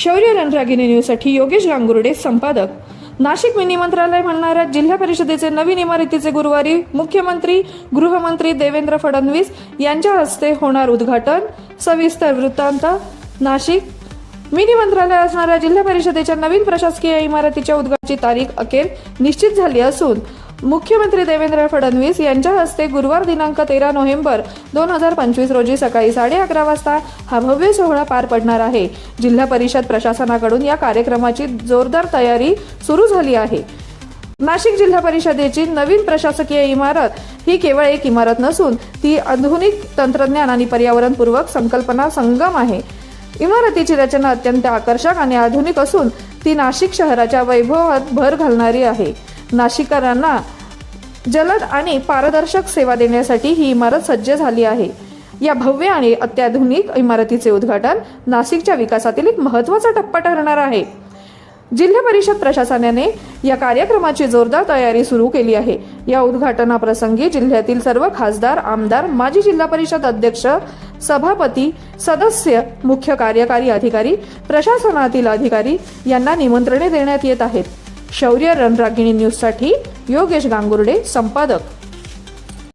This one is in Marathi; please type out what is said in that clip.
शौर्य रणरागिणी न्यूजसाठी योगेश गांगुर्डे संपादक. नाशिक मिनी मंत्रालय म्हणणाऱ्या जिल्हा परिषदेचे नवीन इमारतीचे गुरुवारी मुख्यमंत्री गृहमंत्री देवेंद्र फडणवीस यांच्या हस्ते होणार उद्घाटन. सविस्तर वृत्तांत नाशिक. मिनी मंत्रालय असणाऱ्या जिल्हा परिषदेच्या नवीन प्रशासकीय इमारतीच्या उद्घाटनाची तारीख अखेर निश्चित झाली असून मुख्यमंत्री देवेंद्र फडणवीस यांच्या हस्ते गुरुवार दिनांक तेरा नोव्हेंबर दोन हजार पंचवीस रोजी सकाळी साडे अकरा वाजता हा भव्य सोहळा पार पडणार आहे. जिल्हा परिषद प्रशासनाकडून या कार्यक्रमाची जोरदार तयारी सुरू झाली आहे. नाशिक जिल्हा परिषदेची नवीन प्रशासकीय इमारत ही केवळ एक इमारत नसून ती आधुनिक तंत्रज्ञान आणि पर्यावरणपूर्वक संकल्पना संगम आहे. इमारतीची रचना अत्यंत आकर्षक आणि आधुनिक असून ती नाशिक शहराच्या वैभवात भर घालणारी आहे. नाशिकरांना जलद आणि पारदर्शक सेवा देण्यासाठी ही इमारत सज्ज झाली आहे. या भव्य आणि अत्याधुनिक इमारतीचे उद्घाटन नाशिकच्या विकासातील एक महत्त्वाचा टप्पा ठरणार आहे. जिल्हा परिषद प्रशासनाने या कार्यक्रमाची जोरदार तयारी सुरू केली आहे. या उद्घाटनाप्रसंगी जिल्ह्यातील सर्व खासदार आमदार माजी जिल्हा परिषद अध्यक्ष सभापती सदस्य मुख्य कार्यकारी अधिकारी प्रशासनातील अधिकारी यांना निमंत्रणे देण्यात येत आहेत. शौर्य रणरागिणी न्यूजसाठी योगेश गांगुर्डे संपादक.